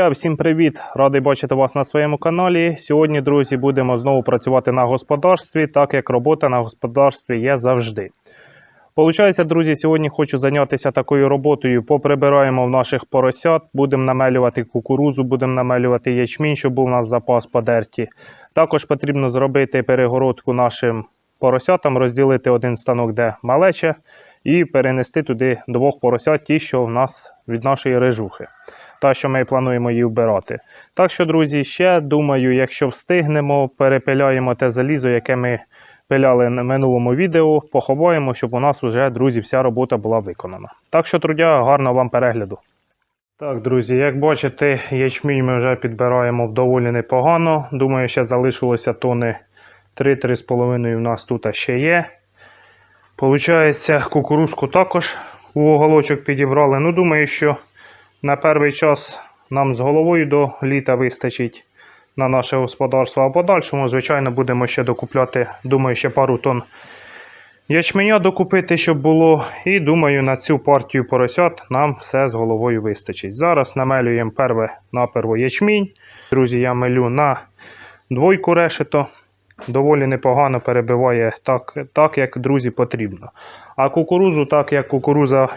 Друзі, всім привіт! Радий бачити вас на своєму каналі. Сьогодні, друзі, будемо знову працювати на господарстві, так як робота на господарстві є завжди. Получається, друзі, сьогодні хочу зайнятися такою роботою. Поприбираємо в наших поросят, будемо намелювати кукурузу, будемо намелювати ячмінь, щоб був у нас запас подерті. Також потрібно зробити перегородку нашим поросятам, розділити один станок, де малече, і перенести туди двох поросят, ті, що в нас від нашої режухи. Та, що ми плануємо її вбирати. Так що, друзі, ще думаю, якщо встигнемо, перепиляємо те залізо, яке ми пиляли на минулому відео, поховаємо, щоб у нас вже, друзі, вся робота була виконана. Так що, трудя, гарного вам перегляду. Так, друзі, як бачите, ячмінь ми вже підбираємо доволі непогано. Думаю, ще залишилося тони 3-3,5 у нас тут ще є. Получається, кукурузку також у оголочок підібрали. Ну, думаю, що на перший час нам з головою до літа вистачить на наше господарство. А подальшому, звичайно, будемо ще докупляти, думаю, ще пару тонн ячменя докупити, щоб було. І думаю, на цю партію поросят нам все з головою вистачить. Зараз намелюємо перве наперво ячмінь. Друзі, я мелю на двойку решето. Доволі непогано перебиває так, так, як друзі потрібно. А кукурузу, так як кукуруза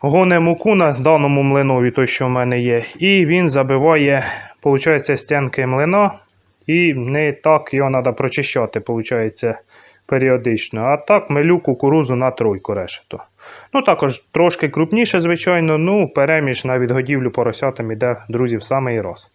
гоне муку на даному млинові, той, що в мене є, і він забиває, виходить, стінки млина, і не так його треба прочищати, виходить, періодично. А так мелю кукурузу на тройку решето. Ну, також трошки крупніше, звичайно, ну, переміж на відгодівлю поросятам іде, друзі, в самий раз.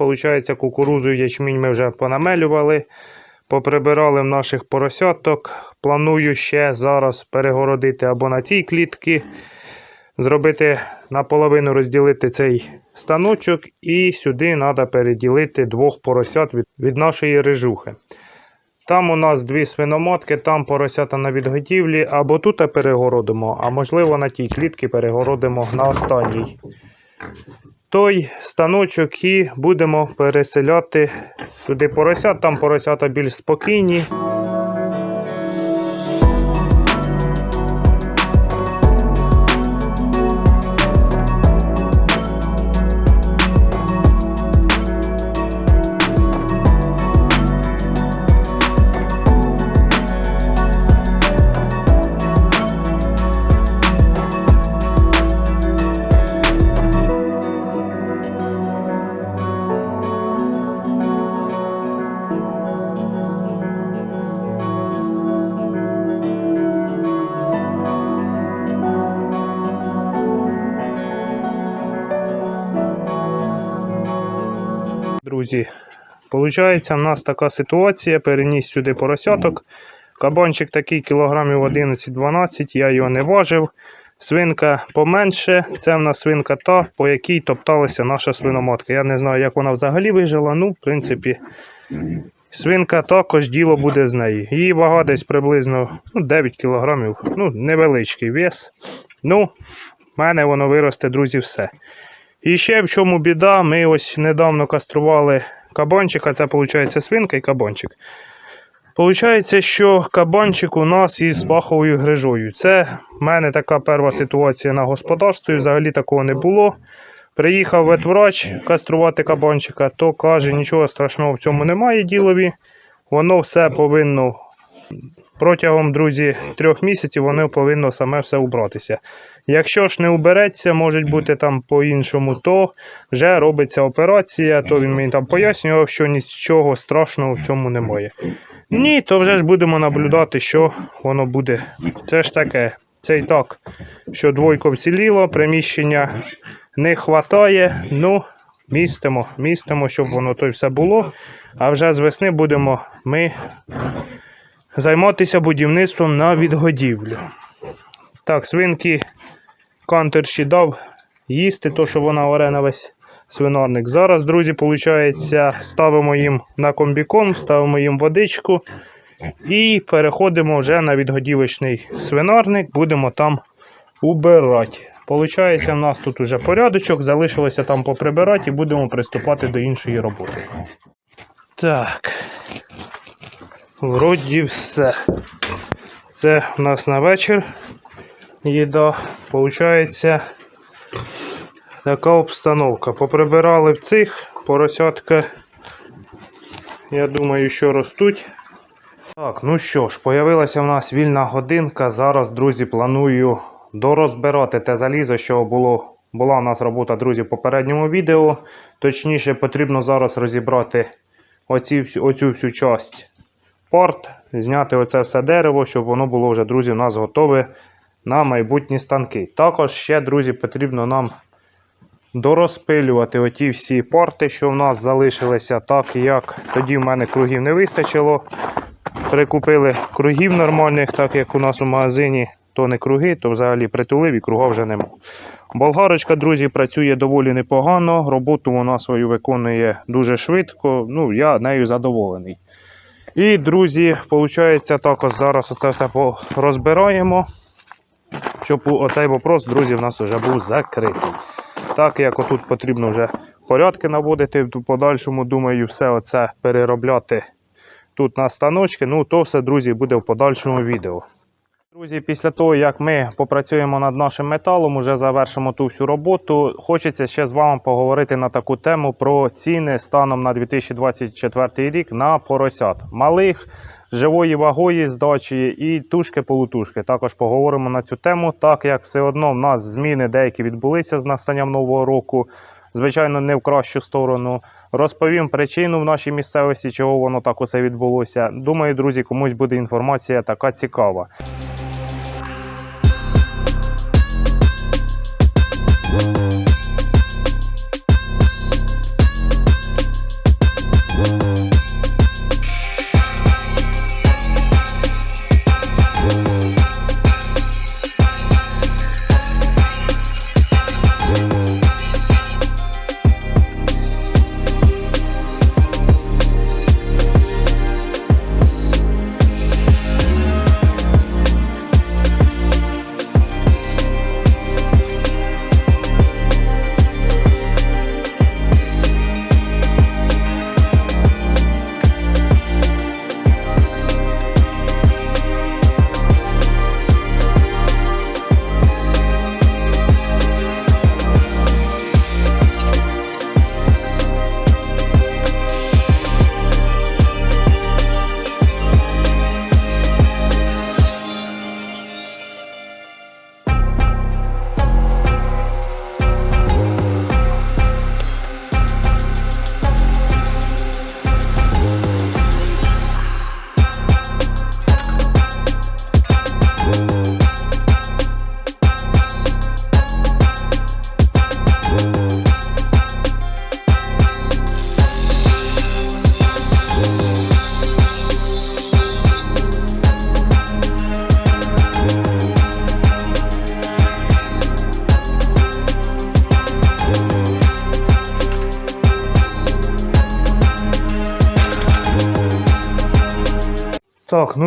Получається, кукурузу і ячмінь ми вже понамелювали, поприбирали в наших поросяток. Планую ще зараз перегородити або на цій клітки, зробити наполовину розділити цей станочок, і сюди треба переділити двох поросят від, від нашої режухи. Там у нас дві свиноматки, там поросята на відготівлі, або тут перегородимо, а можливо на тій клітці перегородимо на останній той станочок і будемо переселяти туди поросят. Там поросята більш спокійні. Друзі, Получається, в нас така ситуація. Переніс сюди поросяток. Кабанчик такий кілограмів 11-12, я його не важив. Свинка поменше. Це в нас свинка та, по якій топталася наша свиноматка. Я не знаю, як вона взагалі вижила. Ну, в принципі, свинка також діло буде з нею. Її вага десь приблизно ну, 9 кілограмів. Ну, невеличкий вес. Ну, в мене воно виросте, друзі, все. І ще в чому біда, ми ось недавно кастрували кабанчика, це виходить свинка і кабанчик. Получається, що кабанчик у нас із паховою грижою. Це в мене така перша ситуація на господарстві, взагалі такого не було. Приїхав ветврач каструвати кабанчика, то каже, нічого страшного в цьому немає ділові. Воно все повинно протягом, друзі, трьох місяців воно повинно саме все убратися. Якщо ж не убереться, може бути там по-іншому, то вже робиться операція, то він мені там пояснював, що нічого страшного в цьому немає. Ні, то вже ж будемо наблюдати, що воно буде. Це ж таке. Це і так, що двойко вціліло, приміщення не вистачає. Ну, містимо, містимо, щоб воно то й все було. А вже з весни будемо ми займатися будівництвом на відгодівлю. Так, свинки кантерші дав їсти, то що вона оре на весь свинарник. Зараз, друзі, виходить, ставимо їм на комбіком, ставимо їм водичку і переходимо вже на відгодівочний свинарник, будемо там убирати. Получається, в нас тут уже порядочок, залишилося там поприбирати і будемо приступати до іншої роботи. Так. Вроді все. Це у нас на вечір їда. Получається така обстановка. Поприбирали в цих поросятка. Я думаю, що ростуть. Так, ну що ж, появилася в нас вільна годинка. Зараз, друзі, планую дорозбирати те залізо, що було, була у нас робота, друзі, в попередньому відео. Точніше, потрібно зараз розібрати оці, оцю всю часть порт, зняти оце все дерево, щоб воно було вже, друзі, у нас готове на майбутні станки. Також ще, друзі, потрібно нам дорозпилювати оті всі порти, що в нас залишилися, так як тоді в мене кругів не вистачило. Прикупили кругів нормальних, так як у нас у магазині то не круги, то взагалі притулив і круга вже нема. Болгарочка, друзі, працює доволі непогано. Роботу вона свою виконує дуже швидко. Ну, я нею задоволений. І, друзі, виходить, також зараз оце все розбираємо, щоб оцей вопрос, друзі, в нас вже був закритий. Так як отут потрібно вже порядки наводити в подальшому, думаю, все оце переробляти тут на станочки. Ну, то все, друзі, буде в подальшому відео. Друзі, після того, як ми попрацюємо над нашим металом, уже завершимо ту всю роботу. Хочеться ще з вами поговорити на таку тему про ціни станом на 2024 рік на поросят малих, живої вагої здачі і тушки-полутушки. Також поговоримо на цю тему, так як все одно в нас зміни деякі відбулися з настанням нового року. Звичайно, не в кращу сторону. Розповім причину в нашій місцевості, чого воно так усе відбулося. Думаю, друзі, комусь буде інформація така цікава.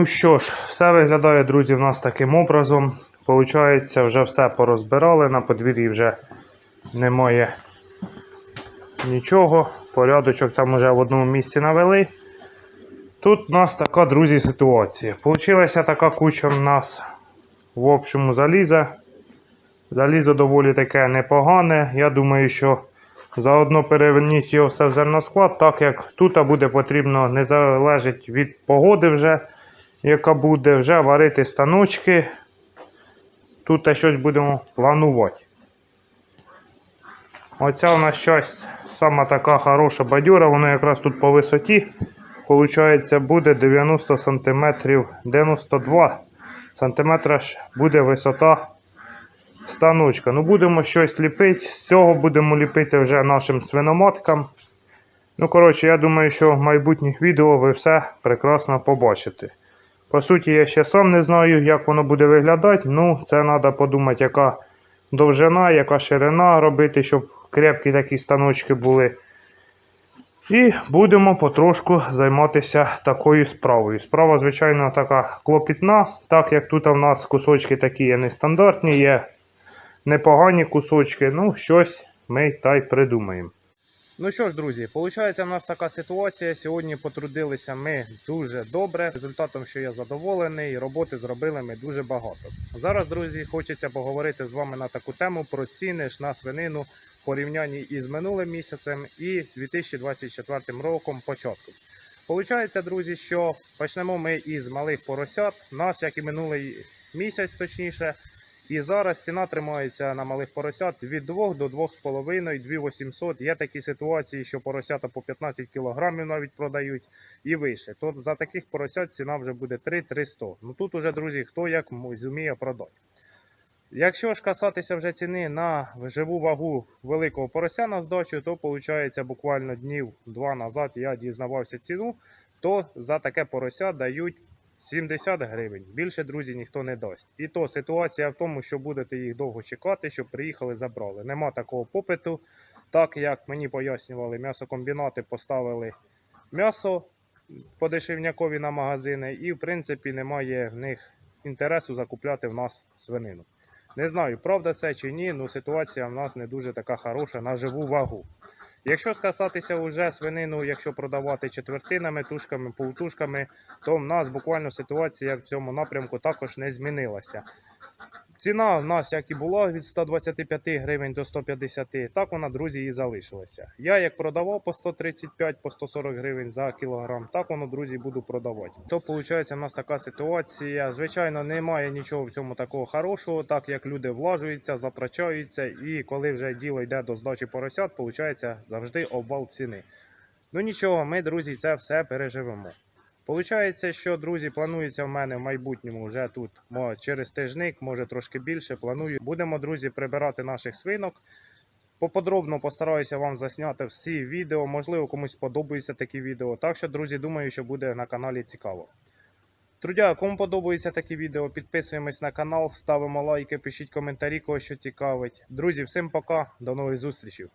Ну що ж, все виглядає, друзі, в нас таким образом. Получається, вже все порозбирали, на подвір'ї вже немає нічого. Порядочок там вже в одному місці навели. Тут у нас така, друзі, ситуація. Получилася така куча в нас в общому заліза. Залізо доволі таке непогане. Я думаю, що заодно переніс його все в зерносклад, так як тут буде потрібно, не залежить від погоди вже, яка буде, вже варити станочки. Тут щось будемо планувати. Оця у нас щось сама така хороша бадюра, воно якраз тут по висоті. Получається, буде 90 см, 92 см буде висота станочка. Ну, будемо щось ліпити. З цього будемо ліпити вже нашим свиноматкам. Ну, коротше, я думаю, що в майбутніх відео ви все прекрасно побачите. По суті, я ще сам не знаю, як воно буде виглядати. Ну, це треба подумати, яка довжина, яка ширина робити, щоб крепкі такі станочки були. І будемо потрошку займатися такою справою. Справа, звичайно, така клопітна, так як тут у нас кусочки такі є нестандартні, є непогані кусочки. Ну, щось ми та й придумаємо. Ну що ж, друзі, виходить, в нас така ситуація. Сьогодні потрудилися ми дуже добре. Результатом, що я задоволений, роботи зробили ми дуже багато. Зараз, друзі, хочеться поговорити з вами на таку тему про ціни ж на свинину в порівнянні із минулим місяцем і 2024 роком початком. Получається, друзі, що почнемо ми із малих поросят. Нас, як і минулий місяць, точніше. І зараз ціна тримається на малих поросят від 2 до 2,5, 2800. Є такі ситуації, що поросята по 15 кг навіть продають і вище. То за таких поросят ціна вже буде 3-300. Ну тут уже, друзі, хто як зуміє продати. Якщо ж касатися вже ціни на живу вагу великого порося на здачу, то виходить буквально днів два назад я дізнавався ціну, то за таке порося дають 70 гривень. Більше, друзі, ніхто не дасть. І то ситуація в тому, що будете їх довго чекати, щоб приїхали, забрали. Нема такого попиту. Так як мені пояснювали, м'ясокомбінати поставили м'ясо по дешевнякові на магазини, і в принципі немає в них інтересу закупляти в нас свинину. Не знаю, правда це чи ні, але ситуація в нас не дуже така хороша на живу вагу. Якщо скасатися вже свинину, якщо продавати четвертинами, тушками, полтушками, то в нас буквально ситуація в цьому напрямку також не змінилася. Ціна в нас, як і була, від 125 гривень до 150, так вона, друзі, і залишилася. Я як продавав по 135, по 140 гривень за кілограм, так воно, друзі, буду продавати. То виходить, в нас така ситуація. Звичайно, немає нічого в цьому такого хорошого, так як люди влажуються, затрачаються, і коли вже діло йде до здачі поросят, виходить завжди обвал ціни. Ну нічого, ми, друзі, це все переживемо. Получається, що, друзі, планується в мене в майбутньому вже тут через тижник, може трошки більше. Планую. Будемо, друзі, прибирати наших свинок. Поподробно постараюся вам засняти всі відео. Можливо, комусь сподобаються такі відео. Так що, друзі, думаю, що буде на каналі цікаво. Друзі, кому подобаються такі відео, підписуємось на канал, ставимо лайки, пишіть коментарі, кого що цікавить. Друзі, всім пока, до нових зустрічей.